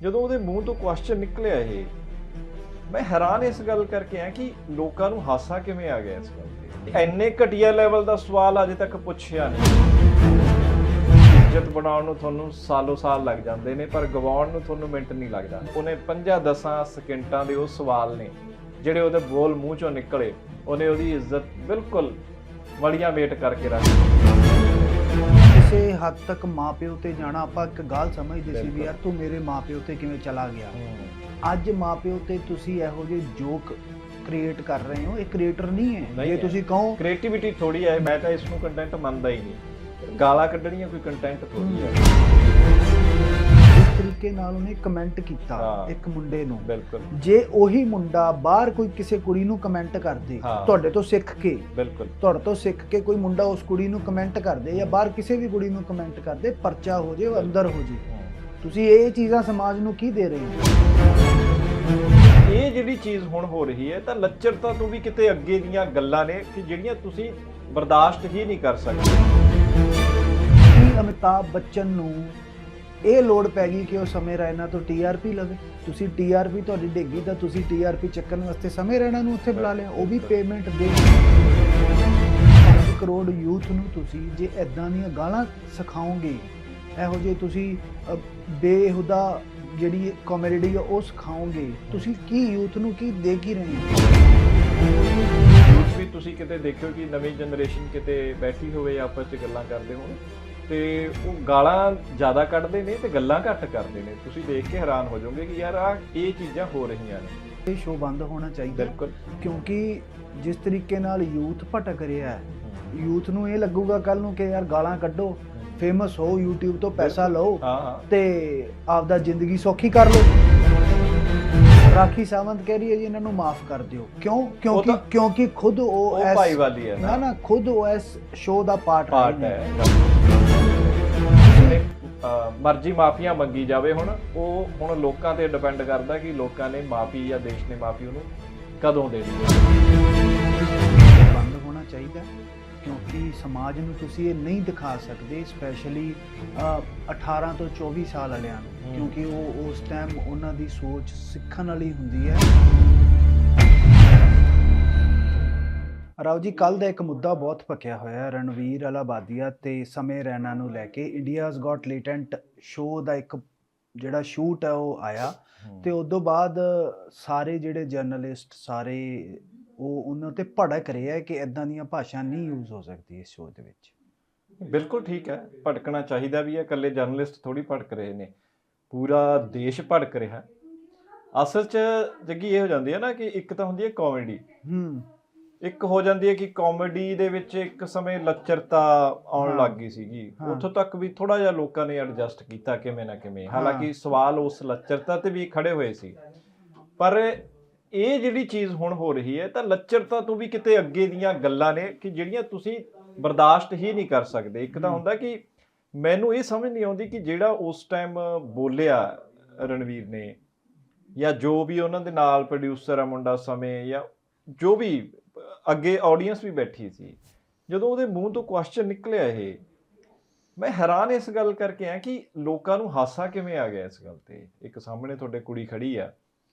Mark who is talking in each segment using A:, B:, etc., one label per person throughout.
A: ਜਦੋਂ ਉਹਦੇ ਮੂੰਹ ਤੋਂ ਕੁਐਸਚਨ ਨਿਕਲਿਆ ਇਹ, ਮੈਂ ਹੈਰਾਨ ਇਸ ਗੱਲ ਕਰਕੇ ਆ ਕਿ ਲੋਕਾਂ ਨੂੰ ਹਾਸਾ ਕਿਵੇਂ ਆ ਗਿਆ ਇਸ ਗੱਲ ਤੇ? ਐਨੇ ਘਟੀਆ ਲੈਵਲ ਦਾ ਸਵਾਲ ਅਜੇ ਤੱਕ ਪੁੱਛਿਆ ਨਹੀਂ। ਇੱਜ਼ਤ ਬਣਾਉਣ ਨੂੰ ਤੁਹਾਨੂੰ ਸਾਲੋ ਸਾਲ ਲੱਗ ਜਾਂਦੇ ਨੇ, ਪਰ ਗਵਾਉਣ ਨੂੰ ਤੁਹਾਨੂੰ ਮਿੰਟ ਨਹੀਂ ਲੱਗਦਾ। ਉਹਨੇ 5-10 ਸਕਿੰਟਾਂ ਦੇ ਉਹ ਸਵਾਲ ਨੇ, ਜਿਹੜੇ ਉਹਦੇ ਬੋਲ ਮੂੰਹ ਚੋਂ ਨਿਕਲੇ, ਉਹਨੇ ਉਹਦੀ ਇੱਜ਼ਤ ਬਿਲਕੁਲ ਵਲੀਆਂ ਵੇਟ ਕਰਕੇ ਰੱਖ ਦਿੱਤੀ।
B: ਕਿਸੇ ਹੱਦ ਤੱਕ ਮਾਪਿਓ ਤੇ ਜਾਣਾ ਆਪਾਂ ਇੱਕ ਗੱਲ ਸਮਝਦੇ ਸੀ ਵੀ। ਯਾਰ ਤੂੰ ਮੇਰੇ ਮਾਪਿਓ ਤੇ ਕਿਵੇਂ ਚਲਾ ਗਿਆ ਅੱਜ ਮਾਪਿਓ ਤੇ ਤੁਸੀਂ ਇਹੋ ਜਿਹੇ ਜੋਕ ਕ੍ਰੀਏਟ ਕਰ ਰਹੇ ਹੋ ਇਹ ਕ੍ਰੀਏਟਰ ਨਹੀਂ ਹੈ ਜੇ। ਤੁਸੀਂ ਕਹੋ
A: ਕ੍ਰੀਏਟੀਵਿਟੀ ਥੋੜੀ ਹੈ ਮੈਂ ਤਾਂ ਇਸ ਨੂੰ ਕੰਟੈਂਟ ਮੰਨਦਾ ਹੀ ਨਹੀਂ ਗਾਲਾਂ ਕੱਢਣੀਆਂ ਕੋਈ ਕੰਟੈਂਟ ਥੋੜੀ ਹੈ
B: ਤਰੀਕੇ ਨਾਲ ਉਹਨੇ ਕਮੈਂਟ ਕੀਤਾ। ਇੱਕ ਮੁੰਡੇ ਨੂੰ।
A: ਬਿਲਕੁਲ।
B: ਜੇ ਉਹੀ ਮੁੰਡਾ ਬਾਹਰ ਕੋਈ ਕਿਸੇ ਕੁੜੀ ਨੂੰ ਕਮੈਂਟ ਕਰਦੇ। ਤੁਹਾਡੇ ਤੋਂ ਸਿੱਖ ਕੇ
A: ਬਿਲਕੁਲ।
B: ਤੁਹਾਡੇ ਤੋਂ ਸਿੱਖ ਕੇ ਕੋਈ ਮੁੰਡਾ ਉਸ ਕੁੜੀ ਨੂੰ ਕਮੈਂਟ ਕਰਦੇ ਜਾਂ ਬਾਹਰ ਕਿਸੇ ਵੀ ਕੁੜੀ ਨੂੰ ਕਮੈਂਟ ਕਰਦੇ ਪਰਚਾ ਹੋ ਜੇ ਉਹ ਅੰਦਰ ਹੋ ਜੇ। ਤੁਸੀਂ ਇਹ ਚੀਜ਼ਾਂ ਸਮਾਜ ਨੂੰ ਕੀ ਦੇ ਰਹੇ ਹੋ?
A: ਇਹ ਜਿਹੜੀ ਚੀਜ਼ ਹੁਣ ਹੋ ਰਹੀ ਹੈ ਤਾਂ ਲੱਚਰਤਾ ਤੋਂ ਵੀ ਕਿਤੇ ਅੱਗੇ ਦੀਆਂ ਗੱਲਾਂ ਨੇ ਕਿ ਜਿਹੜੀਆਂ ਤੁਸੀਂ ਬਰਦਾਸ਼ਤ ਹੀ ਨਹੀਂ ਕਰ ਸਕਦੇ।
B: ਕੀ ਅਮਿਤਾਭ ਬੱਚਨ ਨੂੰ ਇਹ ਲੋੜ ਪੈ ਗਈ ਕਿ ਉਹ ਸਮੇਂ ਰਹਿਣਾ ਤੋਂ ਟੀਆਰਪੀ ਲਵੇ। ਤੁਸੀਂ ਟੀਆਰਪੀ ਤੁਹਾਡੀ ਡੇਗੀ ਤਾਂ ਤੁਸੀਂ ਟੀਆਰਪੀ ਚੱਕਣ ਵਾਸਤੇ ਸਮੇਂ ਰਹਿਣਾ ਨੂੰ ਉੱਥੇ ਬੁਲਾ ਲਿਆ। ਉਹ ਵੀ ਪੇਮੈਂਟ ਦੇ 5 ਕਰੋੜ ਯੂਥ ਨੂੰ ਤੁਸੀਂ ਜੇ ਐਦਾਂ ਦੀਆਂ ਗਾਲਾਂ ਸਿਖਾਓਗੇ ਇਹੋ ਜਿਹੇ ਤੁਸੀਂ ਬੇਹੁਦਾ ਜਿਹੜੀ ਕਾਮੇਡੀ ਆ ਉਹ ਸਿਖਾਓਗੇ ਤੁਸੀਂ ਕੀ ਯੂਥ ਨੂੰ ਕੀ ਦੇ ਕੀ ਰਹੇ ਹੋ?
A: ਯੂਥ ਵੀ ਤੁਸੀਂ ਕਿਤੇ ਦੇਖਿਓ ਕਿ ਨਵੀਂ ਜਨਰੇਸ਼ਨ ਕਿਤੇ ਬੈਠੀ ਹੋਵੇ ਆਪਸ 'ਚ ਗੱਲਾਂ ਕਰਦੇ ਹੋਣ? ਤੇ ਉਹ ਗਾਲਾਂ ਜ਼ਿਆਦਾ ਕੱਢਦੇ ਨੇ ਤੇ ਗੱਲਾਂ ਘੱਟ ਕਰਦੇ ਨੇ। ਤੁਸੀਂ ਦੇਖ ਕੇ ਹੈਰਾਨ ਹੋ ਜਾਓਗੇ ਕਿ ਯਾਰ ਆ ਇਹ ਚੀਜ਼ਾਂ ਹੋ ਰਹੀਆਂ ਨੇ।
B: ਇਹ ਸ਼ੋਅ ਬੰਦ ਹੋਣਾ ਚਾਹੀਦਾ।
A: ਬਿਲਕੁਲ।
B: ਕਿਉਂਕਿ ਜਿਸ ਤਰੀਕੇ ਨਾਲ ਯੂਥ ਭਟਕ ਰਿਹਾ ਹੈ ਯੂਥ ਨੂੰ ਇਹ ਲੱਗੂਗਾ ਕੱਲ ਨੂੰ ਕਿ ਯਾਰ ਗਾਲਾਂ ਕੱਢੋ ਫੇਮਸ ਹੋ YouTube ਤੋਂ ਪੈਸਾ ਲਓ
A: ਹਾਂ ਹਾਂ।
B: ਤੇ ਆਪਦਾ ਜ਼ਿੰਦਗੀ ਸੌਖੀ ਕਰ ਲਓ। ਰਾਖੀ ਸਾਵੰਤ ਕਹਿ ਰਹੀ ਹੈ ਜੀ ਇਹਨਾਂ ਨੂੰ ਮਾਫ ਕਰ ਦਿਓ। ਕਿਉਂ? ਕਿਉਂਕਿ
A: ਤਾਂ-
B: ਕਿਉਂਕਿ ਖੁਦ ਉਹ
A: ਉਹ
B: ਇਸ-
A: ਭਾਈਵਾਲੀ ਹੈ।
B: ਨਾ
A: ਨਾ
B: ਨਾ ਖੁਦ ਉਹ ਇਸ ਸ਼ੋਅ ਦਾ ਪਾਰਟ
A: ਪਾਰਟ ਹੈ। ਅਹ, ਮਰਜ਼ੀ ਮਾਫੀਆਂ ਮੰਗੀ ਜਾਵੇ ਹੁਣ ਉਹ ਹੁਣ ਲੋਕਾਂ ਤੇ ਡਿਪੈਂਡ ਕਰਦਾ ਕਿ ਲੋਕਾਂ ਨੇ ਮਾਫੀ ਜਾਂ ਦੇਸ਼ ਨੇ ਮਾਫੀ ਉਹਨੂੰ ਕਦੋਂ ਦੇਣੀ ਹੈ
B: ਬੰਦ ਹੋਣਾ ਚਾਹੀਦਾ ਕਿਉਂਕਿ ਸਮਾਜ ਨੂੰ ਤੁਸੀਂ ਇਹ ਨਹੀਂ ਦਿਖਾ ਸਕਦੇ ਸਪੈਸ਼ਲੀ 18 ਤੋਂ 24 ਸਾਲ ਵਾਲਿਆਂ ਨੂੰ। ਕਿਉਂਕਿ ਉਹ ਉਸ ਟਾਈਮ ਉਹਨਾਂ ਦੀ ਸੋਚ ਸਿੱਖਣ ਵਾਲੀ ਹੁੰਦੀ ਹੈ ਰਾਓ ਜੀ ਕੱਲ ਦਾ ਇੱਕ ਮੁੱਦਾ ਬਹੁਤ ਪੱਕਿਆ ਹੋਇਆ ਹੈ ਰਣਵੀਰ ਅਲਾਬਾਦੀਆ ਤੇ ਸਮੇਂ ਰੈਨਾ ਨੂੰ ਲੈ ਕੇ। ਇੰਡੀਆਜ਼ ਗॉट ਲੇਟੈਂਟ ਸ਼ੋਅ ਦਾ ਇੱਕ ਜਿਹੜਾ ਸ਼ੂਟ ਹੈ ਉਹ ਆਇਆ। ਤੇ ਉਸ ਤੋਂ ਬਾਅਦ ਸਾਰੇ ਜਿਹੜੇ ਜਰਨਲਿਸਟ ਸਾਰੇ ਉਹ ਉਹਨਾਂ ਤੇ ਭੜਕ ਰਹੇ ਹੈ ਕਿ ਇਦਾਂ ਦੀਆਂ ਭਾਸ਼ਾ ਨਹੀਂ ਯੂਜ਼ ਹੋ ਸਕਦੀ ਇਸ ਸ਼ੋਅ ਦੇ ਵਿੱਚ।
A: ਬਿਲਕੁਲ ਠੀਕ ਹੈ ਭਟਕਣਾ ਚਾਹੀਦਾ ਵੀ ਹੈ ਇਕੱਲੇ ਜਰਨਲਿਸਟ ਥੋੜੀ ਭਟਕ ਰਹੇ ਨੇ। ਪੂਰਾ ਦੇਸ਼ ਭਟਕ ਰਿਹਾ। ਅਸਲ 'ਚ ਜੱਗੀ ਇਹ ਹੋ ਜਾਂਦੀ ਹੈ ਨਾ ਕਿ ਇੱਕ ਤਾਂ ਹੁੰਦੀ ਹੈ ਕਾਮੇਡੀ
B: ਹੂੰ।
A: ਇੱਕ ਹੋ ਜਾਂਦੀ ਹੈ ਕਿ ਕਾਮੇਡੀ ਦੇ ਵਿੱਚ ਇੱਕ ਸਮੇਂ ਲੱਚਰਤਾ ਆਉਣ। ਲੱਗ ਗਈ ਸੀਗੀ। ਉੱਥੋਂ ਤੱਕ ਵੀ ਥੋੜਾ ਜਿਹਾ ਲੋਕਾਂ ਨੇ ਐਡਜਸਟ ਕੀਤਾ ਕਿਵੇਂ ਨਾ ਕਿਵੇਂ। ਹਾਲਾਂਕਿ ਸਵਾਲ ਉਸ ਲੱਚਰਤਾ ਤੇ ਵੀ ਖੜੇ ਹੋਏ ਸੀ ਪਰ ਇਹ ਜਿਹੜੀ ਚੀਜ਼ ਹੁਣ ਹੋ ਰਹੀ ਹੈ ਤਾਂ ਲੱਚਰਤਾ ਤੋਂ ਵੀ ਕਿਤੇ ਅੱਗੇ ਦੀਆਂ ਗੱਲਾਂ ਨੇ ਕਿ ਜਿਹੜੀਆਂ ਤੁਸੀਂ ਬਰਦਾਸ਼ਤ ਹੀ ਨਹੀਂ ਕਰ ਸਕਦੇ ਇੱਕ ਤਾਂ। ਹੁੰਦਾ ਕਿ ਮੈਨੂੰ ਇਹ ਸਮਝ ਨਹੀਂ ਆਉਂਦੀ ਕਿ ਜਿਹੜਾ ਉਸ ਟਾਈਮ ਬੋਲਿਆ ਰਣਵੀਰ ਨੇ ਜਾਂ ਜੋ ਵੀ ਉਹਨਾਂ ਦੇ ਨਾਲ ਪ੍ਰੋਡਿਊਸਰ ਆ ਮੁੰਡਾ ਸਮੇਂ ਜਾਂ ਜੋ ਵੀ ਅੱਗੇ ਆਡੀਅנס ਵੀ ਬੈਠੀ ਸੀ। ਜਦੋਂ ਉਹਦੇ ਮੂੰਹ ਤੋਂ ਕੁਐਸਚਨ ਨਿਕਲਿਆ ਇਹ, ਮੈਂ ਹੈਰਾਨ ਇਸ ਗੱਲ ਕਰਕੇ ਆ ਕਿ ਲੋਕਾਂ ਨੂੰ ਹਾਸਾ ਕਿਵੇਂ ਆ ਗਿਆ ਇਸ ਗੱਲ ਤੇ। ਇੱਕ ਸਾਹਮਣੇ ਤੁਹਾਡੇ ਕੁੜੀ ਖੜੀ ਆ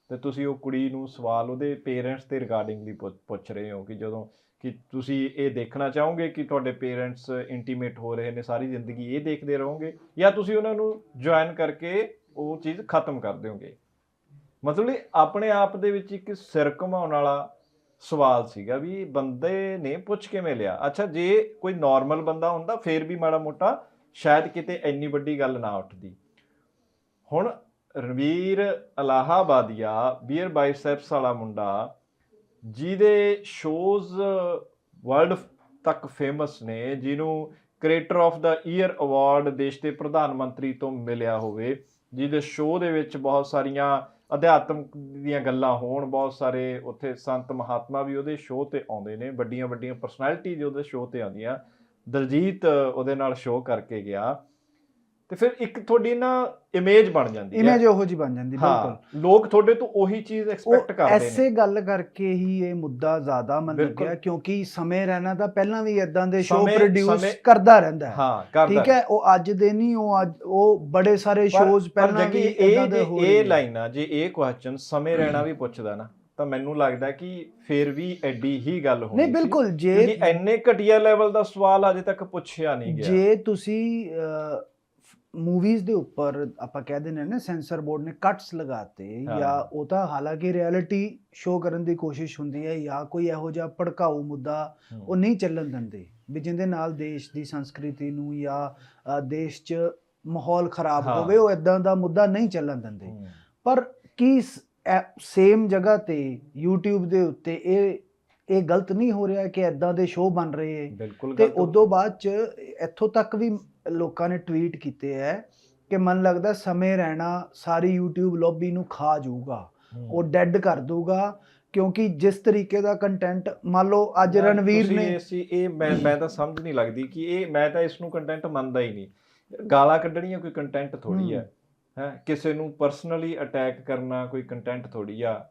A: ਤੇ ਤੁਸੀਂ ਉਹ ਕੁੜੀ ਨੂੰ ਸਵਾਲ ਉਹਦੇ ਪੇਰੈਂਟਸ ਦੇ ਰਿਗਾਰਡਿੰਗਲੀ ਪੁੱਛ ਰਹੇ ਹੋ ਕਿ ਜਦੋਂ ਕਿ ਤੁਸੀਂ ਇਹ ਦੇਖਣਾ ਚਾਹੋਗੇ ਕਿ ਤੁਹਾਡੇ ਪੇਰੈਂਟਸ ਇੰਟੀਮੇਟ ਹੋ ਰਹੇ ਨੇ, ਸਾਰੀ ਜ਼ਿੰਦਗੀ ਇਹ ਦੇਖਦੇ ਰਹੋਗੇ ਜਾਂ ਤੁਸੀਂ ਉਹਨਾਂ ਨੂੰ ਜੁਆਇਨ ਕਰਕੇ ਉਹ ਚੀਜ਼ ਖਤਮ ਕਰ ਦਿਓਗੇ? ਮਤਲਬ ਆਪਣੇ ਆਪ ਦੇ ਵਿੱਚ ਇੱਕ ਸਿਰ ਘੁਮਾਉਣ ਵਾਲਾ ਸਵਾਲ ਸੀਗਾ ਵੀ ਬੰਦੇ ਨੇ ਪੁੱਛ ਕਿਵੇਂ ਲਿਆ? ਅੱਛਾ, ਜੇ ਕੋਈ ਨਾਰਮਲ ਬੰਦਾ ਹੁੰਦਾ, ਫੇਰ ਵੀ ਮਾੜਾ ਮੋਟਾ ਸ਼ਾਇਦ ਕਿਤੇ ਇੰਨੀ ਵੱਡੀ ਗੱਲ ਨਾ ਉੱਠਦੀ। ਹੁਣ ਰਣਵੀਰ ਅਲਾਹਾਬਾਦੀਆ, ਬੀਅਰ ਬਾਈਸੈਪਸ ਵਾਲਾ ਮੁੰਡਾ, ਜਿਹਦੇ ਸ਼ੋਜ਼ ਵਰਲਡ ਤੱਕ ਫੇਮਸ ਨੇ, ਜਿਹਨੂੰ creator of the year award ਦੇਸ਼ ਦੇ ਪ੍ਰਧਾਨ ਮੰਤਰੀ ਤੋਂ ਮਿਲਿਆ ਹੋਵੇ, ਜਿਹਦੇ ਸ਼ੋਅ ਦੇ ਵਿੱਚ ਬਹੁਤ ਸਾਰੀਆਂ ਅਧਿਆਤਮਕ ਦੀਆਂ ਗੱਲਾਂ ਹੋਣ, ਬਹੁਤ ਸਾਰੇ ਉੱਥੇ ਸੰਤ ਮਹਾਤਮਾ ਵੀ ਉਹਦੇ ਸ਼ੋਅ ਤੇ ਆਉਂਦੇ ਨੇ ਵੱਡੀਆਂ ਵੱਡੀਆਂ ਪਰਸਨੈਲਿਟੀ ਜੋ ਉਹਦੇ ਸ਼ੋਅ ਤੇ ਆਉਂਦੀਆਂ। ਦਲਜੀਤ ਉਹਦੇ ਨਾਲ ਸ਼ੋਅ ਕਰਕੇ ਗਿਆ। ਤੇ ਫਿਰ ਇੱਕ ਤੁਹਾਡੀ ਨਾ ਇਮੇਜ ਬਣ ਜਾਂਦੀ ਹੈ
B: ਇਮੇਜ ਉਹੋ ਜੀ ਬਣ ਜਾਂਦੀ ਬਿਲਕੁਲ
A: ਲੋਕ ਤੁਹਾਡੇ ਤੋਂ ਉਹੀ ਚੀਜ਼ ਐਕਸਪੈਕਟ ਕਰਦੇ ਨੇ
B: ਐਸੇ ਗੱਲ ਕਰਕੇ ਹੀ ਇਹ ਮੁੱਦਾ ਜ਼ਿਆਦਾ ਮੰਨ। ਲੱਗਿਆ ਕਿਉਂਕਿ ਸਮੇਂ ਰਹਿਣਾ ਤਾਂ ਪਹਿਲਾਂ ਵੀ ਇਦਾਂ ਦੇ ਸ਼ੋਅ ਪ੍ਰੋਡਿਊਸ ਕਰਦਾ ਰਹਿੰਦਾ ਹੈ
A: ਹਾਂ ਕਰਦਾ
B: ਠੀਕ ਹੈ ਉਹ ਅੱਜ ਦੇ ਨਹੀਂ ਉਹ ਅੱਜ ਉਹ ਬੜੇ ਸਾਰੇ ਸ਼ੋਜ਼ ਪਹਿਲਾਂ ਵੀ ਇਦਾਂ ਦੇ ਹੋ
A: ਇਹ
B: ਰਹੇ।
A: ਲਾਈਨਾਂ ਜੇ ਇਹ ਕੁਐਸਚਨ ਸਮੇਂ ਰਹਿਣਾ ਵੀ ਪੁੱਛਦਾ ਨਾ ਤਾਂ ਮੈਨੂੰ ਲੱਗਦਾ ਕਿ ਫਿਰ ਵੀ ਐਡੀ ਹੀ ਗੱਲ ਹੋਣੀ
B: ਨਹੀਂ। ਬਿਲਕੁਲ ਜੇ
A: ਇੰਨੇ ਘਟੀਆ ਲੈਵਲ ਦਾ ਸਵਾਲ ਅਜੇ ਤੱਕ ਪੁੱਛਿਆ ਨਹੀਂ ਗਿਆ
B: ਜੇ ਤੁਸੀਂ ਮੂਵੀਜ਼ ਦੇ ਉੱਪਰ ਆਪਾਂ ਕਹਿ ਦਿੰਦੇ ਨੇ ਸੈਂਸਰ ਬੋਰਡ ਨੇ ਕੱਟਸ ਲਗਾਤੇ। ਜਾਂ ਉਹ ਤਾਂ ਹਾਲਾਂਕਿ ਰਿਐਲਿਟੀ ਸ਼ੋਅ ਕਰਨ ਦੀ ਕੋਸ਼ਿਸ਼ ਹੁੰਦੀ ਹੈ ਜਾਂ ਕੋਈ ਇਹੋ ਜਿਹਾ ਭੜਕਾਊ ਮੁੱਦਾ। ਉਹ ਨਹੀਂ ਚੱਲਣ ਦਿੰਦੇ ਵੀ ਜਿਹਦੇ ਨਾਲ ਦੇਸ਼ ਦੀ ਸੰਸਕ੍ਰਿਤੀ ਨੂੰ ਜਾਂ ਦੇਸ਼ 'ਚ ਮਾਹੌਲ ਖਰਾਬ। ਹੋਵੇ ਉਹ ਇਦਾਂ ਦਾ ਮੁੱਦਾ ਨਹੀਂ ਚੱਲਣ ਦਿੰਦੇ। ਪਰ ਕੀ ਸੇਮ ਜਗ੍ਹਾ ਤੇ YouTube ਦੇ ਉੱਤੇ ਇਹ ਇਹ ਗਲਤ ਨਹੀਂ ਹੋ ਰਿਹਾ ਕਿ ਇਦਾਂ ਦੇ ਸ਼ੋਅ ਬਣ ਰਹੇ ਤੇ ਉਦੋਂ ਬਾਅਦ ਚ ਇੱਥੋਂ ਤੱਕ ਵੀ ਲੋਕਾਂ ਨੇ ਟਵੀਟ ਕੀਤੇ ਹੈ ਕਿ ਮਨ ਲੱਗਦਾ ਸਮੇਂ ਰਹਿਣਾ ਸਾਰੀ YouTube ਲੌਬੀ ਨੂੰ ਖਾ ਜਾਊਗਾ। ਉਹ ਡੈੱਡ ਕਰ ਦੂਗਾ ਕਿਉਂਕਿ ਜਿਸ ਤਰੀਕੇ ਦਾ ਕੰਟੈਂਟ ਮੰਨ ਲਓ ਅੱਜ ਰਣਵੀਰ ਨੇ
A: ਚੀ- ਇਹ ਮੈਂ ਮੈਂ ਤਾਂ ਸਮਝ ਨਹੀਂ ਲੱਗਦੀ ਕਿ ਇਹ ਮੈਂ ਤਾਂ ਇਸ ਨੂੰ ਕੰਟੈਂਟ ਮੰਨਦਾ ਹੀ ਨਹੀਂ। ਗਾਲਾਂ ਕੱਢਣੀਆਂ ਕੋਈ ਕੰਟੈਂਟ ਥੋੜੀ ਹੈ। ਹੈ? ਕਿਸੇ ਨੂੰ ਪਰਸਨਲੀ ਅਟੈਕ ਕਰਨਾ ਕੋਈ ਕੰਟੈਂਟ ਥੋੜੀ ਆ।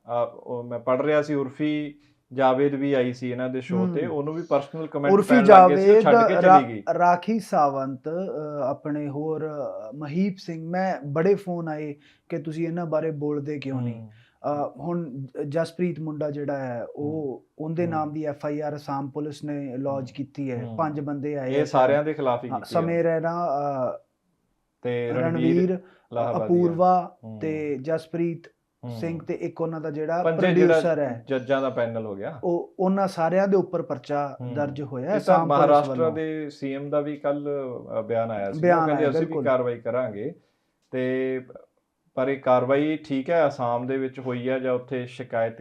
A: ਮੈਂ ਪੜ ਰਿਹਾ ਸੀ ਉਰਫੀ ਜਾਵੇਦ ਵੀ ਆਈ ਸੀ ਇਹਨਾਂ ਦੇ ਸ਼ੋਅ ਤੇ। ਉਹਨੂੰ ਵੀ ਪਰਸਨਲ ਕਮੈਂਟ ਪੈਣ ਲੱਗੇ ਸੀ ਛੱਡ ਕੇ ਚਲੀ ਗਈ
B: ਰਾਖੀ ਸਾਵੰਤ ਆਪਣੇ ਹੋਰ ਮਹੀਪ ਸਿੰਘ ਮੈਂ ਬੜੇ ਫੋਨ ਆਏ ਕਿ ਤੁਸੀਂ ਇਹਨਾਂ ਬਾਰੇ ਬੋਲਦੇ ਕਿਉਂ ਨਹੀਂ ਹੁਣ ਜਸਪ੍ਰੀਤ ਮੁੰਡਾ ਜਿਹੜਾ ਹੈ ਉਹ ਉਹਦੇ। ਨਾਮ ਦੀ F I R Assam police ਨੇ ਲੌਜ ਕੀਤੀ ਹੈ। ਪੰਜ ਬੰਦੇ ਆਏ
A: ਇਹ ਸਾਰਿਆਂ ਦੇ ਖਿਲਾਫ ਹੀ ਕੀਤੀ।
B: ਸਮੇਂ ਰਹਿਣਾ
A: ਤੇ ਰਣਵੀਰ
B: ਅਪੂਰਵਾ ਤੇ ਜਸਪ੍ਰੀਤ। ਸਿੰਘ ਤੇ ਇੱਕ ਉਹਨਾਂ ਦਾ ਜਿਹੜਾ ਪ੍ਰੋਡਿਊਸਰ ਹੈ।
A: ਜੱਜਾਂ ਦਾ ਪੈਨਲ ਹੋ ਗਿਆ।
B: ਉਹ ਉਹਨਾਂ ਸਾਰਿਆਂ ਦੇ ਉੱਪਰ ਪਰਚਾ। ਦਰਜ ਹੋਇਆ ਅਸਾਮ ਪੁਲਿਸ
A: ਮਹਾਰਾਸ਼ਟਰ। ਦੇ ਸੀਐਮ ਦਾ ਵੀ ਕੱਲ ਬਿਆਨ ਆਇਆ ਸੀ। ਉਹ ਕਹਿੰਦੇ ਅਸੀਂ ਵੀ। ਕਾਰਵਾਈ ਕਰਾਂਗੇ। ਤੇ ਪਰ ਇਹ ਕਾਰਵਾਈ ਠੀਕ ਹੈ ਅਸਾਮ ਦੇ ਵਿੱਚ ਹੋਈ ਹੈ ਜਾਂ ਉੱਥੇ ਸ਼ਿਕਾਇਤ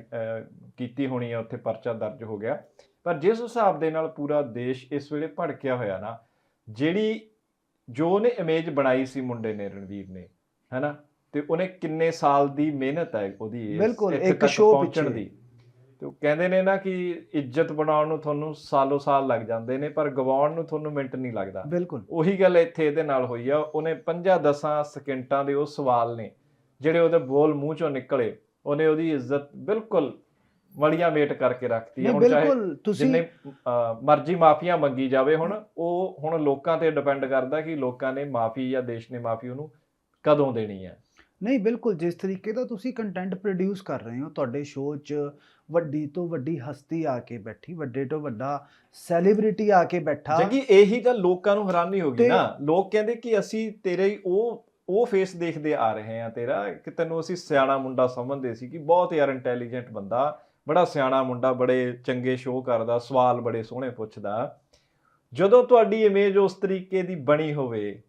A: ਕੀਤੀ ਹੋਣੀ ਹੈ ਉੱਥੇ ਪਰਚਾ ਦਰਜ ਹੋ ਗਿਆ। ਪਰ ਜਿਸ ਹਿਸਾਬ ਦੇ ਨਾਲ ਪੂਰਾ ਦੇਸ਼ ਇਸ ਵੇਲੇ ਭੜਕਿਆ ਹੋਇਆ ਨਾ ਜਿਹੜੀ ਜੋ ਉਹਨੇ ਇਮੇਜ ਬਣਾਈ ਸੀ ਮੁੰਡੇ ਨੇ ਰਣਵੀਰ ਨੇ ਹੈਨਾ? ਤੇ ਉਹਨੇ ਕਿੰਨੇ ਸਾਲ ਦੀ ਮਿਹਨਤ ਹੈ ਉਹਦੀ ਇਸ-
B: ਬਿਲਕੁਲ, ਇੱਕ show
A: ਪਹੁੰਚਣ। ਦੀ। ਤੇ ਉਹ ਕਹਿੰਦੇ ਨੇ ਨਾ ਕਿ ਇੱਜ਼ਤ ਬਣਾਉਣ ਨੂੰ ਤੁਹਾਨੂੰ ਸਾਲੋ ਸਾਲ ਲੱਗ ਜਾਂਦੇ ਨੇ ਪਰ ਗਵਾਉਣ ਨੂੰ ਤੁਹਾਨੂੰ ਮਿੰਟ ਨਹੀਂ ਲੱਗਦਾ।
B: ਬਿਲਕੁਲ।
A: ਉਹੀ ਗੱਲ ਇੱਥੇ ਇਹਦੇ ਨਾਲ ਹੋਈ ਆ। ਉਹਨੇ 50-10 ਸਕਿੰਟਾਂ ਦੇ ਉਹ ਸਵਾਲ ਨੇ ਜਿਹੜੇ ਉਹਦੇ ਬੋਲ ਮੂੰਹ ਚੋਂ ਨਿਕਲੇ। ਉਹਨੇ ਉਹਦੀ ਇੱਜ਼ਤ ਬਿਲਕੁਲ ਮੜੀਆਂ ਮੇਟ ਕਰਕੇ ਰੱਖਤੀ ਹੁਣ ਚਾਹੇ ਜਿੰਨੇ ਮਰਜ਼ੀ ਮਾਫੀਆਂ ਮੰਗੀ ਜਾਵੇ ਹੁਣ ਉਹ ਹੁਣ ਲੋਕਾਂ ਤੇ ਡਿਪੈਂਡ ਕਰਦਾ ਕਿ ਲੋਕਾਂ ਨੇ ਮਾਫੀ ਜਾਂ ਦੇਸ਼ ਨੇ ਮਾਫੀ ਉਹਨੂੰ ਕਦੋਂ ਦੇਣੀ ਹੈ।
B: ਨਹੀਂ ਬਿਲਕੁਲ ਜਿਸ ਤਰੀਕੇ ਦਾ ਤੁਸੀਂ ਕੰਟੈਂਟ ਪ੍ਰੋਡਿਊਸ ਕਰ ਰਹੇ ਹੋ ਤੁਹਾਡੇ ਸ਼ੋਅ 'ਚ ਵੱਡੀ ਤੋਂ ਵੱਡੀ ਹਸਤੀ ਆ ਕੇ ਬੈਠੀ ਵੱਡੇ ਤੋਂ ਵੱਡਾ ਸੈਲੀਬ੍ਰਿਟੀ ਆ ਕੇ ਬੈਠਾ।
A: ਜੱਗੀ ਇਹੀ ਤਾਂ ਲੋਕਾਂ ਨੂੰ ਹੈਰਾਨੀ ਹੋ ਗਈ ਨਾ। ਲੋਕ ਕਹਿੰਦੇ ਕਿ ਅਸੀਂ ਤੇਰੇ ਹੀ ਉਹ ਉਹ ਫੇਸ ਦੇਖਦੇ ਆ ਰਹੇ ਹਾਂ ਤੇਰਾ ਕਿ ਤੈਨੂੰ ਅਸੀਂ ਸਿਆਣਾ ਮੁੰਡਾ ਸਮਝਦੇ ਸੀ ਕਿ ਬਹੁਤ ਯਾਰ ਇੰਟੈਲੀਜੈਂਟ ਬੰਦਾ ਬੜਾ ਸਿਆਣਾ ਮੁੰਡਾ ਬੜੇ ਚੰਗੇ ਸ਼ੋਅ ਕਰਦਾ ਸਵਾਲ ਬੜੇ ਸੋਹਣੇ ਪੁੱਛਦਾ। ਜਦੋਂ ਤੁਹਾਡੀ ਇਮੇਜ ਉਸ ਤਰੀਕੇ ਦੀ ਬਣੀ ਹੋਵੇ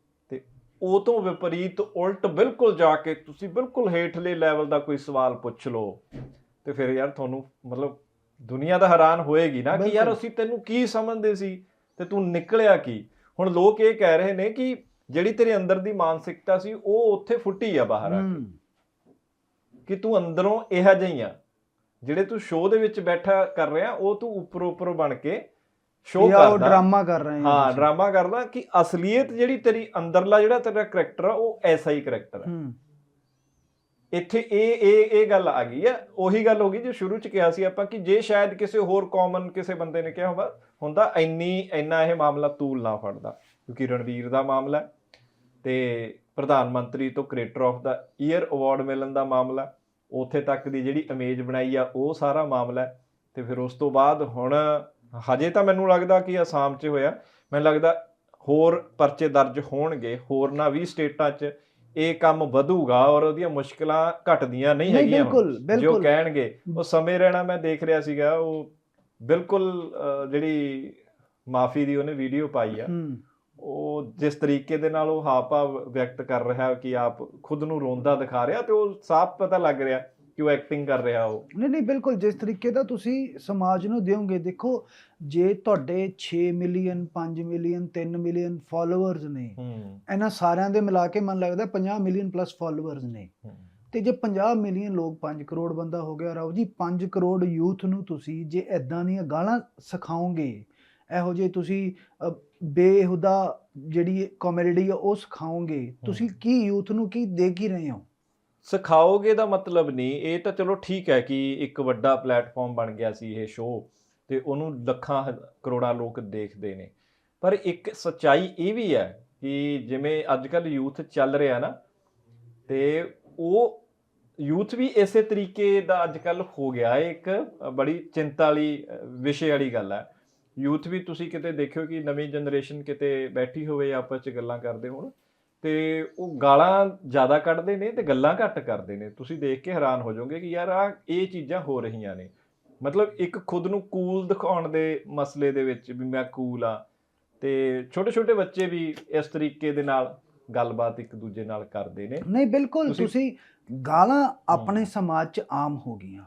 A: ਉਹ ਤੋਂ ਵਿਪਰੀਤ ਉਲਟ ਬਿਲਕੁਲ ਜਾ ਕੇ ਤੁਸੀਂ ਬਿਲਕੁਲ ਹੇਠਲੇ ਲੈਵਲ ਦਾ ਕੋਈ ਸਵਾਲ ਪੁੱਛ ਲਓ। ਤੇ ਫਿਰ ਯਾਰ ਤੁਹਾਨੂੰ ਮਤਲਬ ਦੁਨੀਆ ਤਾਂ ਹੈਰਾਨ ਹੋਏਗੀ ਨਾ ਕਿ ਯਾਰ। ਅਸੀਂ ਤੈਨੂੰ ਕੀ ਸਮਝਦੇ ਸੀ ਤੇ ਤੂੰ ਨਿਕਲਿਆ ਕੀ? ਹੁਣ ਲੋਕ ਇਹ ਕਹਿ ਰਹੇ ਨੇ ਕਿ ਜਿਹੜੀ ਤੇਰੇ ਅੰਦਰ ਦੀ ਮਾਨਸਿਕਤਾ ਸੀ ਉਹ ਉੱਥੇ ਫੁੱਟੀ ਆ ਬਾਹਰ ਆ ਕੇ। ਤੂੰ ਅੰਦਰੋਂ ਇਹੋ ਜਿਹਾ ਹੀ ਆ। ਜਿਹੜੇ ਤੂੰ ਸ਼ੋਅ ਦੇ ਵਿੱਚ ਬੈਠਾ ਕਰ ਰਿਹਾ ਉਹ ਤੂੰ ਉੱਪਰੋਂ ਉੱਪਰੋਂ ਬਣ ਕੇ ਸ਼ੋਅ
B: ਜਾਂ ਉਹ
A: ਕਰਦਾ
B: ਡਰਾਮਾ ਕਰ ਰਹੇ ਹੋ
A: ਹਾਂ। ਡਰਾਮਾ ਕਰਦਾ ਕਿ ਅਸਲੀਅਤ ਜਿਹੜੀ ਤੇਰੀ ਅੰਦਰਲਾ ਜਿਹੜਾ ਤੇਰਾ ਕਰੈਕਟਰ ਆ ਉਹ ਐਸਾ ਹੀ ਕਰੈਕਟਰ ਆ ਇੱਥੇ ਇਹ ਇਹ ਇਹ ਗੱਲ ਆ ਗਈ ਆ ਉਹੀ ਗੱਲ ਹੋ ਗਈ ਜੋ ਸ਼ੁਰੂ ਚ ਕਿਹਾ ਸੀ ਆਪਾਂ ਕਿ ਜੇ ਸ਼ਾਇਦ ਕਿਸੇ ਹੋਰ ਕਾਮਨ ਕਿਸੇ ਬੰਦੇ ਨੇ ਕਿਹਾ ਹੋਵੇ ਹੁੰਦਾ ਇੰਨੀ ਇੰਨਾ ਇਹ ਮਾਮਲਾ ਤੂਲ ਨਾ ਫੜਦਾ ਕਿਉਂਕਿ ਰਣਵੀਰ ਦਾ ਮਾਮਲਾ ਤੇ ਪ੍ਰਧਾਨ ਮੰਤਰੀ ਤੋਂ creator of the year award ਮਿਲਣ ਦਾ ਮਾਮਲਾ। ਉੱਥੇ ਤੱਕ ਦੀ ਜਿਹੜੀ ਇਮੇਜ ਬਣਾਈ ਆ ਉਹ ਸਾਰਾ ਮਾਮਲਾ। ਤੇ ਫਿਰ ਉਸ ਤੋਂ ਬਾਅਦ ਹੁਣ ਹਜੇ ਤਾਂ ਮੈਨੂੰ ਲੱਗਦਾ ਕਿ ਅਸਾਮ 'ਚ ਹੋਇਆ। ਮੈਨੂੰ ਲੱਗਦਾ ਹੋਰ ਪਰਚੇ ਦਰਜ ਹੋਣਗੇ ਹੋਰਨਾਂ ਵੀ ਸਟੇਟਾਂ 'ਚ ਇਹ ਕੰਮ ਵਧੂਗਾ ਔਰ ਉਹਦੀਆਂ ਮੁਸ਼ਕਲਾਂ ਘਟਦੀਆਂ ਨਹੀਂ ਹੈਗੀਆਂ। ਜੋ ਕਹਿਣਗੇ ਉਹ ਸਮੇਂ ਰਹਿਣਾ ਮੈਂ ਦੇਖ ਰਿਹਾ ਸੀਗਾ ਉਹ ਬਿਲਕੁਲ ਜਿਹੜੀ ਮਾਫੀ ਦੀ ਉਹਨੇ ਵੀਡੀਓ ਪਾਈ ਆ ਉਹ ਜਿਸ ਤਰੀਕੇ ਦੇ ਨਾਲ ਉਹ ਹਾਵ ਭਾਵ ਵਿਅਕਤ ਕਰ ਰਿਹਾ ਕਿ ਆਪ ਖੁਦ ਨੂੰ ਰੋਂਦਾ ਦਿਖਾ ਰਿਹਾ ਤੇ ਉਹ ਸਾਫ਼ ਪਤਾ ਲੱਗ ਰਿਹਾ ਕਿ ਉਹ ਐਕਟਿੰਗ ਕਰ ਰਿਹਾ ਉਹ?
B: ਨਹੀਂ ਨਹੀਂ ਬਿਲਕੁਲ ਜਿਸ ਤਰੀਕੇ ਦਾ ਤੁਸੀਂ ਸਮਾਜ ਨੂੰ ਦਿਓਗੇ ਦੇਖੋ ਜੇ ਤੁਹਾਡੇ 6 ਮਿਲੀਅਨ 5 ਮਿਲੀਅਨ 3 ਮਿਲੀਅਨ ਫਾਲੋਅਰਸ ਨੇ
A: ਹੂੰ।
B: ਇਹਨਾਂ ਸਾਰਿਆਂ ਦੇ ਮਿਲਾ ਕੇ ਮਨ ਲੱਗਦਾ 50 ਮਿਲੀਅਨ ਪਲੱਸ ਫਾਲੋਅਰਸ ਨੇ। ਤੇ ਜੇ 50 ਮਿਲੀਅਨ ਲੋਕ 5 ਕਰੋੜ ਬੰਦਾ ਹੋ ਗਿਆ ਰਾਓ ਜੀ 5 ਕਰੋੜ ਯੂਥ ਨੂੰ ਤੁਸੀਂ ਜੇ ਐਦਾਂ ਦੀਆਂ ਗਾਲਾਂ ਸਿਖਾਓਗੇ ਇਹੋ ਜਿਹੇ ਤੁਸੀਂ ਬੇਹੁਦਾ ਜਿਹੜੀ ਕਾਮੇਡੀ ਆ ਉਹ ਸਿਖਾਓਗੇ ਤੁਸੀਂ ਕੀ ਯੂਥ ਨੂੰ ਕੀ ਦੇ ਕੀ ਰਹੇ ਹੋ?
A: ਸਿਖਾਓਗੇ ਦਾ ਮਤਲਬ ਨਹੀਂ, ਇਹ ਤਾਂ ਚਲੋ ਠੀਕ ਹੈ ਕਿ ਇੱਕ ਵੱਡਾ ਪਲੇਟਫਾਰਮ ਬਣ ਗਿਆ ਸੀ ਇਹ ਸ਼ੋਅ ਤੇ ਉਹਨੂੰ ਲੱਖਾਂ ਹ- ਕਰੋੜਾਂ ਲੋਕ ਦੇਖਦੇ ਨੇ। ਪਰ ਇੱਕ ਸੱਚਾਈ ਇਹ ਵੀ ਹੈ ਕਿ ਜਿਵੇਂ ਅੱਜ ਕੱਲ ਯੂਥ ਚੱਲ ਰਿਹਾ ਨਾ, ਤੇ ਉਹ ਯੂਥ ਵੀ ਇਸੇ ਤਰੀਕੇ ਦਾ ਅੱਜ ਕੱਲ ਹੋ ਗਿਆ ਹੈ। ਇੱਕ ਬੜੀ ਚਿੰਤਾ ਵਾਲੀ, ਵਿਸ਼ੇ ਵਾਲੀ ਗੱਲ ਹੈ। ਯੂਥ ਵੀ ਤੁਸੀਂ ਕਿਤੇ ਦੇਖਿਓ ਕਿ ਨਵੀਂ ਜਨਰੇਸ਼ਨ ਕਿਤੇ ਬੈਠੀ ਹੋਵੇ, ਆਪਸ ਚ ਗੱਲਾਂ ਕਰਦੇ ਹੋਣ ਤੇ ਉਹ ਗਾਲਾਂ ਜ਼ਿਆਦਾ ਕੱਢਦੇ ਨੇ ਤੇ ਗੱਲਾਂ ਘੱਟ ਕਰਦੇ ਨੇ। ਤੁਸੀਂ ਦੇਖ ਕੇ ਹੈਰਾਨ ਹੋ ਜਾਓਗੇ ਕਿ ਯਾਰ ਆ ਇਹ ਚੀਜ਼ਾਂ ਹੋ ਰਹੀਆਂ ਨੇ। ਮਤਲਬ ਇੱਕ ਖੁਦ ਨੂੰ ਕੂਲ ਦਿਖਾਉਣ ਦੇ ਮਸਲੇ ਦੇ ਵਿੱਚ ਵੀ ਮੈਂ ਕੂਲ ਆ ਤੇ ਛੋਟੇ ਛੋਟੇ ਬੱਚੇ ਵੀ ਇਸ ਤਰੀਕੇ ਦੇ ਨਾਲ ਗੱਲਬਾਤ ਇੱਕ ਦੂਜੇ ਨਾਲ ਕਰਦੇ ਨੇ।
B: ਨਹੀਂ ਬਿਲਕੁਲ
A: ਤੁਸੀਂ-
B: ਗਾਲਾਂ ਆਪਣੇ ਸਮਾਜ 'ਚ ਆਮ ਹੋ ਗਈਆਂ।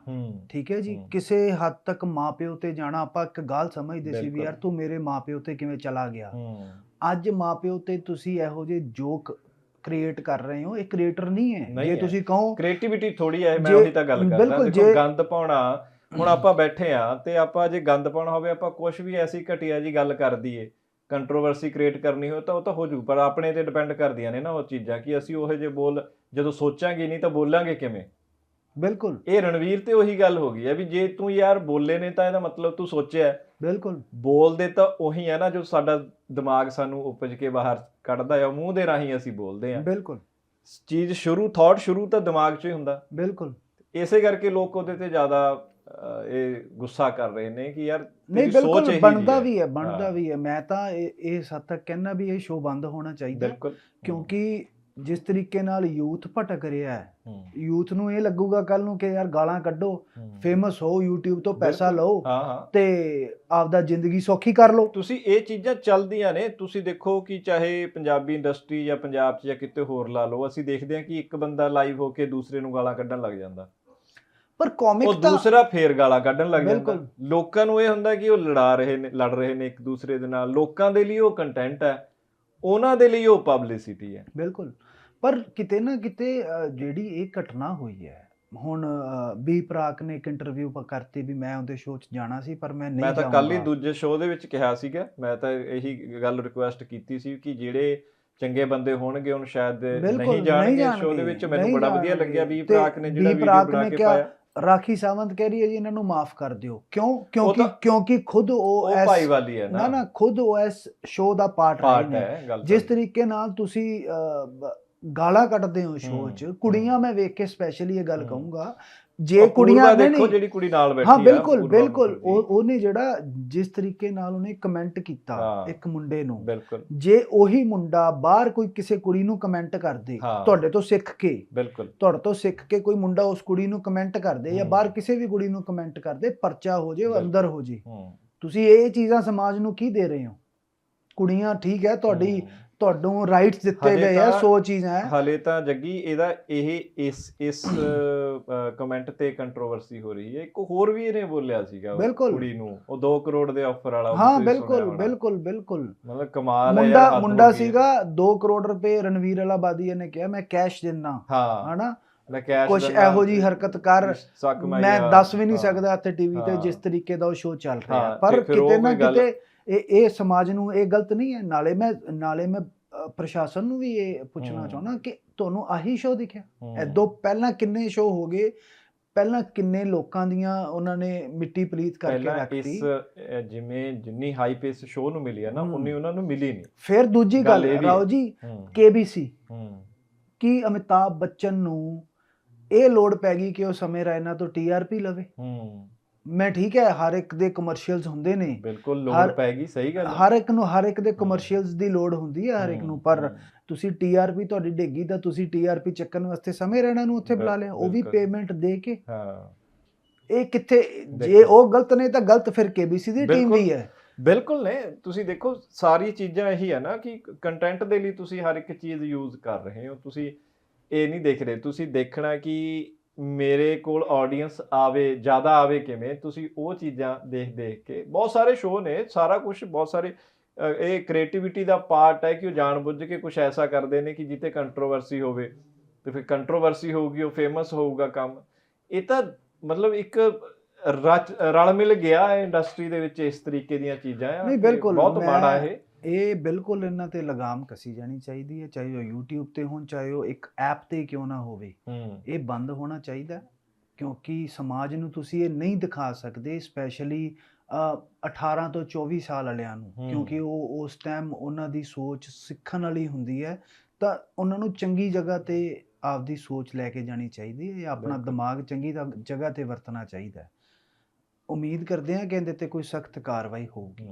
B: ਠੀਕ ਹੈ ਜੀ। ਕਿਸੇ ਹੱਦ ਤੱਕ ਮਾਪਿਓ ਤੇ ਜਾਣਾ ਆਪਾਂ ਇੱਕ ਗੱਲ ਸਮਝਦੇ ਸੀ ਵੀ। ਯਾਰ ਤੂੰ ਮੇਰੇ ਮਾਪਿਓ ਤੇ ਕਿਵੇਂ ਚਲਾ ਗਿਆ? ਅੱਜ ਮਾਪਿਓ ਤੇ ਤੁਸੀਂ ਇਹੋ ਜਿਹੇ ਜੋਕ ਕ੍ਰੀਏਟ ਕਰ ਰਹੇ ਹੋ ਇਹ ਕ੍ਰੀਏਟਰ ਨਹੀਂ ਹੈ। ਜੇ। ਤੁਸੀਂ ਕਹੋ
A: ਕ੍ਰੀਏਟੀਵਿਟੀ ਥੋੜੀ ਹੈ ਮੈਂ
B: ਜੇ-
A: ਉਹੀ ਤਾਂ ਗੱਲ ਕਰਦਾ। ਦੇਖੋ
B: ਜੇ-
A: ਗੰਦ ਪਾਉਣਾ ਹੁਣ ਆਪਾਂ ਬੈਠੇ ਆ ਤੇ ਆਪਾਂ ਜੇ ਗੰਦ ਪਾਉਣਾ ਹੋਵੇ ਆਪਾਂ ਕੁਝ ਵੀ ਐਸੀ ਘਟੀਆ ਜੀ ਗੱਲ ਕਰ ਦਈਏ। ਕੰਟਰੋਵਰਸੀ ਕ੍ਰੀਏਟ ਕਰਨੀ ਹੋਵੇ ਤਾਂ ਉਹ ਤਾਂ ਹੋ ਜੂ ਪਰ ਆਪਣੇ ਤੇ ਡਿਪੈਂਡ ਕਰਦੀਆਂ ਨੇ ਨਾ ਉਹ ਚੀਜ਼ਾਂ ਕਿ ਅਸੀਂ ਉਹੋ ਜਿਹੇ ਬੋਲ ਜਦੋਂ ਸੋਚਾਂਗੇ ਨਹੀਂ ਤਾਂ ਬੋਲਾਂਗੇ ਕਿਵੇਂ?
B: ਬਿਲਕੁਲ।
A: ਇਹ ਰਣਵੀਰ ਤੇ ਉਹੀ ਗੱਲ ਹੋ ਗਈ ਹੈ ਵੀ ਜੇ ਤੂੰ ਯਾਰ ਬੋਲੇ ਨੇ ਤਾਂ ਇਹਦਾ ਮਤਲਬ ਤੂੰ ਸੋਚਿਆ।
B: ਬਿਲਕੁਲ।
A: ਬੋਲਦੇ ਤਾਂ ਉਹੀ ਹੈ ਨਾ ਜੋ ਸਾਡਾ ਦਿਮਾਗ ਸਾਨੂੰ ਉਪਜ ਕੇ ਬਾਹਰ ਕੱਢਦਾ ਹੈ ਮੂੰਹ ਦੇ ਰਾਹੀਂ ਅਸੀਂ ਬੋਲਦੇ ਹਾਂ।
B: ਬਿਲਕੁਲ।
A: ਚੀਜ਼ ਸ਼ੁਰੂ ਥਾਟ ਸ਼ੁਰੂ ਤਾਂ ਦਿਮਾਗ 'ਚ ਹੀ ਹੁੰਦਾ।
B: ਬਿਲਕੁਲ।
A: ਇਸੇ ਕਰਕੇ ਲੋਕ ਉਹਦੇ ਤੇ ਜ਼ਿਆਦਾ ਇਹ ਗੁੱਸਾ ਕਰ ਰਹੇ ਨੇ ਕਿ ਯਾਰ
B: ਨਹੀਂ ਬਿਲਕੁਲ ਬਣਦਾ ਵੀ ਹੈ ਬਣਦਾ। ਵੀ ਹੈ। ਮੈਂ ਤਾਂ ਇਹ ਹੱਦ ਤੱਕ ਕਹਿਣਾ ਵੀ ਇਹ ਸ਼ੋਅ ਬੰਦ ਹੋਣਾ ਚਾਹੀਦਾ ਕਿਉਂਕਿ ਜਿਸ ਤਰੀਕੇ ਨਾਲ ਯੂਥ ਭਟਕ ਰਿਹਾ ਹੈ ਯੂਥ ਨੂੰ ਇਹ ਲੱਗੂਗਾ ਕੱਲ ਨੂੰ ਕਿ ਯਾਰ ਗਾਲਾਂ ਕੱਢੋ। ਫੇਮਸ ਹੋ YouTube ਤੋਂ ਪੈਸਾ। ਲਓ ਤੇ ਆਪਦਾ ਜ਼ਿੰਦਗੀ ਸੌਖੀ ਕਰ ਲਓ।
A: ਤੁਸੀਂ ਇਹ ਚੀਜ਼ਾਂ ਚੱਲਦੀਆਂ ਨੇ ਤੁਸੀਂ ਦੇਖੋ ਕਿ ਚਾਹੇ ਪੰਜਾਬੀ ਇੰਡਸਟਰੀ ਜਾਂ ਪੰਜਾਬ 'ਚ ਜਾਂ ਕਿਤੇ ਹੋਰ ਲਾ ਲਓ ਅਸੀਂ ਦੇਖਦੇ ਹਾਂ ਕਿ ਇੱਕ ਬੰਦਾ ਲਾਈਵ ਹੋ ਕੇ ਦੂਸਰੇ ਨੂੰ ਗਾਲਾਂ ਕੱਢਣ ਲੱਗ ਜਾਂਦਾ।
B: ਪਰ
A: ਉਹ
B: ਕਾਮਿਕ ਤਾਂ
A: ਦੂਸਰਾ ਫੇਰ ਗਾਲਾਂ ਕੱਢਣ ਲੱਗ ਜਾਂਦਾ। ਲੋਕਾਂ ਨੂੰ ਇਹ ਹੁੰਦਾ ਕਿ ਉਹ ਲੜਾ ਰਹੇ ਨੇ ਲੜ ਰਹੇ ਨੇ ਇੱਕ ਦੂਸਰੇ ਦੇ ਨਾਲ। ਲੋਕਾਂ ਦੇ ਲਈ ਉਹ ਕੰਟੈਂਟ ਹੈ ਉਹਨਾਂ ਦੇ ਲਈ ਉਹ ਪਬਲਿਸਿਟੀ ਹੈ।
B: ਬਿਲਕੁਲ। ਪਰ ਕਿਤੇ ਨਾ ਕਿਤੇ ਜਿਹੜੀ ਇਹ ਘਟਨਾ ਹੋਈ ਹੈ ਹੁਣ ਬੀ ਪ੍ਰਾਕ ਨੇ ਇੱਕ ਇੰਟਰਵਿਊ ਕਰਤੀ ਵੀ ਮੈਂ ਉਹਦੇ ਸ਼ੋਅ 'ਚ ਜਾਣਾ ਸੀ ਪਰ ਮੈਂ ਨਹੀਂ
A: ਮੈਂ ਤਾਂ ਕੱਲ ਹੀ। ਦੂਜੇ ਸ਼ੋਅ ਦੇ ਵਿੱਚ ਕਿਹਾ ਸੀਗਾ ਮੈਂ ਤਾਂ ਇਹੀ ਗੱਲ ਰਿਕੁਐਸਟ ਕੀਤੀ ਸੀ ਕਿ ਜਿਹੜੇ ਚੰਗੇ ਬੰਦੇ ਹੋਣਗੇ ਉਹਨੂੰ ਸ਼ਾਇਦ ਨਹੀਂ ਜਾਣਗੇ ਸ਼ੋਅ ਦੇ ਵਿੱਚ ਮੈਨੂੰ ਬੜਾ ਵਧੀਆ। ਲੱਗਿਆ ਵੀ ਪ੍ਰਾਕ ਨੇ ਜਿਹੜਾ ਵੀਡੀਓ ਬਣਾ ਕੇ ਪਾਇਆ।
B: ਰਾਖੀ ਸਾਵੰਤ ਕਹਿ ਰਹੀ ਹੈ ਜੀ ਇਹਨਾਂ ਨੂੰ ਮਾਫ ਕਰ ਦਿਓ। ਕਿਉਂ ਕਿਉਂਕਿ ਕਿਉਂਕਿ ਖੁਦ ਉਹ
A: ਉਹ
B: ਇਸ
A: ਭਾਈ ਵਾਲੀ ਹੈ
B: ਨਾ
A: ਨਾ।
B: ਖੁਦ ਉਹ ਇਸ ਸ਼ੋਅ ਦਾ ਪਾਰਟ
A: ਹੈ
B: ਜਿਸ ਤਰੀਕੇ ਨਾਲ ਤੁਸੀਂ ਗਾਲਾਂ ਕੱਢਦੇ ਹੋ ਸ਼ੋਅ
A: ਹੂੰ,
B: 'ਚ ਕੁੜੀਆਂ ਮੈਂ ਵੇਖ ਕੇ ਸਪੈਸ਼ਲੀ ਇਹ ਗੱਲ
A: ਹੂੰ।
B: ਕਹੂੰਗਾ ਜੇ ਕੁੜੀਆਂ ਨਹੀਂ
A: ਦੇਖੋ ਜਿਹੜੀ ਕੁੜੀ ਨਾਲ ਬੈਠੀ
B: ਹਾਂ
A: ਆ,
B: ਬਿਲਕੁਲ
A: ਪੂਰਵਾ
B: ਬਿਲਕੁਲ। ਉਹ ਉਹਨੇ ਜਿਹੜਾ ਜਿਸ ਤਰੀਕੇ ਨਾਲ ਉਹਨੇ ਕਮੈਂਟ ਕੀਤਾ
A: ਹਾਂ।
B: ਇੱਕ ਮੁੰਡੇ ਨੂੰ
A: ਬਿਲਕੁਲ
B: ਜੇ ਉਹੀ ਮੁੰਡਾ ਬਾਹਰ ਕੋਈ ਕਿਸੇ ਕੁੜੀ ਨੂੰ ਕਮੈਂਟ ਕਰਦੇ
A: ਹਾਂ।
B: ਤੁਹਾਡੇ ਤੋਂ ਸਿੱਖ ਕੇ
A: ਬਿਲਕੁਲ
B: ਤੁਹਾਡੇ ਤੋਂ ਸਿੱਖ ਕੇ ਕੋਈ ਮੁੰਡਾ ਉਸ ਕੁੜੀ ਨੂੰ ਕਮੈਂਟ ਕਰਦੇ ਜਾਂ
A: ਹੂੰ।
B: ਬਾਹਰ ਕਿਸੇ ਵੀ ਕੁੜੀ ਨੂੰ ਕਮੈਂਟ ਕਰਦੇ ਪਰਚਾ ਹੋ ਜੇ ਉਹ
A: ਬਿਲਕੁਲ।
B: ਅੰਦਰ ਹੋ ਜੇ
A: ਹੂੰ
B: ਤੁਸੀਂ ਇਹ ਚੀਜ਼ਾਂ ਸਮਾਜ ਨੂੰ ਕੀ ਦੇ ਰਹੇ ਹੋ ਕੁੜੀਆਂ ਠੀਕ ਹੈ ਤੁਹਾਡੀ
A: ਹੂੰ।
B: ਤੁਹਾਨੂੰ ਰਾਈਟਸ ਦਿੱਤੇ ਗਏ ਆ ਸੋ ਚੀਜ਼ਾਂ ਹੈ
A: ਹਾਲੇ ਤਾਂ ਜੱਗੀ ਇਹਦਾ ਇਹ ਇਸ ਇਸ ਕਮੈਂਟ ਤੇ ਕੰਟਰੋਵਰਸੀ ਹੋ ਰਹੀ ਹੈ ਇੱਕ ਹੋਰ ਵੀ ਇਹਨੇ ਬੋਲਿਆ ਸੀਗਾ। ਕੁੜੀ ਨੂੰ ਉਹ 2 ਕਰੋੜ ਦੇ ਆਫਰ ਵਾਲਾ
B: ਹਾਂ ਬਿਲਕੁਲ। ਬਿਲਕੁਲ ਬਿਲਕੁਲ
A: ਮਤਲਬ ਕਮਾਲ ਹੈ
B: ਮੁੰਡਾ ਮੁੰਡਾ। ਸੀਗਾ 2 ਕਰੋੜ ਰੁਪਏ ਰਣਵੀਰ ਅਲਾਬਾਦੀ ਨੇ ਕਿਹਾ ਮੈਂ ਕੈਸ਼ ਦਿੰਨਾ
A: ਹਾਂ
B: ਹਨਾ ਕੁਝ ਇਹੋ ਜੀ ਹਰਕਤ ਕਰ ਮੈਂ ਦੱਸ ਵੀ ਨਹੀਂ। ਸਕਦਾ ਇੱਥੇ ਟੀਵੀ ਤੇ। ਜਿਸ ਤਰੀਕੇ ਦਾ ਉਹ ਸ਼ੋਅ ਚੱਲ ਰਿਹਾ। ਪਰ ਕਿਤੇ ਨਾ ਕਿਤੇ ਇਹ ਇਹ ਸਮਾਜ ਨੂੰ ਇਹ ਗਲਤ ਨਹੀਂ ਹੈ। ਨਾਲੇ ਮੈਂ ਨਾਲੇ ਮੈਂ ਪ੍ਰਸ਼ਾਸਨ ਨੂੰ ਵੀ ਇਹ ਪੁੱਛਣਾ। ਚਾਹੁੰਦਾ ਕਿ ਤੁਹਾਨੂੰ ਆਹੀ ਸ਼ੋਅ ਦਿਖਿਆ। ਐਦੋਂ ਪਹਿਲਾਂ ਕਿੰਨੇ ਸ਼ੋਅ ਹੋ ਗਏ? ਪਹਿਲਾਂ ਕਿੰਨੇ ਲੋਕਾਂ ਦੀਆਂ ਉਹਨਾਂ ਨੇ ਮਿੱਟੀ ਪਲੀਤ ਕਰਕੇ
A: ਪਹਿਲਾਂ
B: ਰੱਖਤੀ?
A: ਇਸ ਜਿਵੇਂ ਜਿੰਨੀ ਹਾਈਪ ਇਸ ਸ਼ੋਅ ਨੂੰ ਮਿਲੀ ਹੈ ਨਾ। ਉਨੀ ਉਹਨਾਂ ਨੂੰ ਮਿਲੀ ਨਹੀਂ।
B: ਫਿਰ ਦੂਜੀ
A: ਗੱਲ
B: ਰਾਓ। ਜੀ ਕੇਬੀਸੀ ਕੀ ਅਮਿਤਾਭ ਬੱਚਨ ਨੂੰ ਇਹ ਲੋੜ ਪੈ ਗਈ ਕਿ ਉਹ ਸਮੇਂ ਰਾਇਨਾ ਤੋਂ ਟੀਆਰਪੀ ਲਵੇ?
A: ਹੂੰ।
B: ਮੈਂ ਠੀਕ ਹੈ ਹਰ ਇੱਕ ਦੇ ਕਮਰਸ਼ੀਅਲਸ ਹੁੰਦੇ ਨੇ
A: ਬਿਲਕੁਲ ਲੋੜ
B: ਹਰ-
A: ਪੈ ਗਈ ਸਹੀ ਗੱਲ।
B: ਹਰ ਇੱਕ ਨੂੰ ਹਰ ਇੱਕ ਦੇ ਕਮਰਸ਼ੀਅਲਸ ਦੀ ਲੋੜ ਹੁੰਦੀ ਹੈ ਹਰ ਇੱਕ ਨੂੰ ਪਰ। ਤੁਸੀਂ ਟੀਆਰਪੀ ਤੁਹਾਡੀ ਡੇਗੀ ਤਾਂ ਤੁਸੀਂ ਟੀਆਰਪੀ ਚੱਕਣ ਵਾਸਤੇ ਸਮੇਂ ਰਹਿਣਾ ਨੂੰ ਉੱਥੇ ਬੁਲਾ ਲਿਆ ਉਹ ਵੀ। ਪੇਮੈਂਟ ਦੇ ਕੇ
A: ਹਾਂ
B: ਇਹ ਕਿੱਥੇ ਜੇ। ਉਹ ਗਲਤ ਨੇ ਤਾਂ ਗਲਤ ਫਿਰ ਕੇਬੀਸੀ ਦੀ ਟੀਮ। ਵੀ ਹੈ
A: ਬਿਲਕੁਲ ਨੇ ਤੁਸੀਂ ਦੇਖੋ ਸਾਰੀ ਚੀਜ਼ਾਂ ਇਹੀ ਹੈ ਨਾ ਕਿ ਕੰਟੈਂਟ ਦੇ ਲਈ ਤੁਸੀਂ ਹਰ ਇੱਕ ਚੀਜ਼ ਯੂਜ਼ ਕਰ ਰਹੇ ਹੋ ਤੁਸੀਂ ਇਹ ਨਹੀਂ ਦੇਖ ਰਹੇ ਤੁਸੀਂ ਦੇਖਣਾ ਕਿ ਮੇਰੇ ਕੋਲ ਆਡੀਅנס ਆਵੇ ਜ਼ਿਆਦਾ ਆਵੇ ਕਿਵੇਂ ਤੁਸੀਂ ਉਹ ਚੀਜ਼ਾਂ ਦੇਖ ਦੇਖ ਕੇ ਬਹੁਤ ਸਾਰੇ ਸ਼ੋਅ ਨੇ ਸਾਰਾ ਕੁਝ ਬਹੁਤ ਸਾਰੇ ਇਹ ਕ੍ਰੀਏਟੀਵਿਟੀ ਦਾ ਪਾਰਟ ਹੈ ਕਿ ਉਹ ਜਾਣਬੁੱਝ ਕੇ ਕੁਝ ਐਸਾ ਕਰਦੇ ਨੇ ਕਿ ਜਿੱਤੇ ਕੰਟਰੋਵਰਸੀ ਹੋਵੇ ਤੇ ਫਿਰ ਕੰਟਰੋਵਰਸੀ ਹੋਊਗੀ ਉਹ ਫੇਮਸ ਹੋਊਗਾ ਕੰਮ। ਇਹ ਤਾਂ ਮਤਲਬ ਇੱਕ ਰਲ ਮਿਲ ਗਿਆ ਇੰਡਸਟਰੀ ਦੇ ਵਿੱਚ ਇਸ ਤਰੀਕੇ ਦੀਆਂ ਚੀਜ਼ਾਂ ਆ ਬਹੁਤ ਮਾੜਾ ਇਹ।
B: ਇਹ ਬਿਲਕੁਲ ਇਹਨਾਂ ਤੇ ਲਗਾਮ ਕਸੀ ਜਾਣੀ ਚਾਹੀਦੀ ਹੈ ਚਾਹੇ ਉਹ YouTube ਤੇ ਹੋਣ ਚਾਹੇ ਉਹ ਇੱਕ ਐਪ ਤੇ ਕਿਉਂ ਨਾ ਹੋਵੇ ਇਹ ਬੰਦ ਹੋਣਾ ਚਾਹੀਦਾ ਕਿਉਂਕਿ ਸਮਾਜ ਨੂੰ ਤੁਸੀਂ ਇਹ ਨਹੀਂ ਦਿਖਾ ਸਕਦੇ ਸਪੈਸ਼ਲੀ 18 ਤੋਂ 24 ਸਾਲ ਵਾਲਿਆਂ ਨੂੰ। ਕਿਉਂਕਿ ਉਹ ਉਸ ਟਾਈਮ ਉਹਨਾਂ ਦੀ ਸੋਚ ਸਿੱਖਣ ਵਾਲੀ ਹੁੰਦੀ ਹੈ ਤਾਂ ਉਹਨਾਂ ਨੂੰ ਚੰਗੀ ਜਗ੍ਹਾ ਤੇ ਆਪਦੀ ਸੋਚ ਲੈ ਕੇ ਜਾਣੀ ਚਾਹੀਦੀ ਹੈ ਆਪਣਾ। ਦਿਮਾਗ ਚੰਗੀ ਜਗ੍ਹਾ ਤੇ ਵਰਤਣਾ ਚਾਹੀਦਾ ਹੈ ਉਮੀਦ ਕਰਦੇ ਹਾਂ ਕਿ ਇਹਦੇ ਤੇ ਕੋਈ ਸਖਤ ਕਾਰਵਾਈ ਹੋਊਗੀ।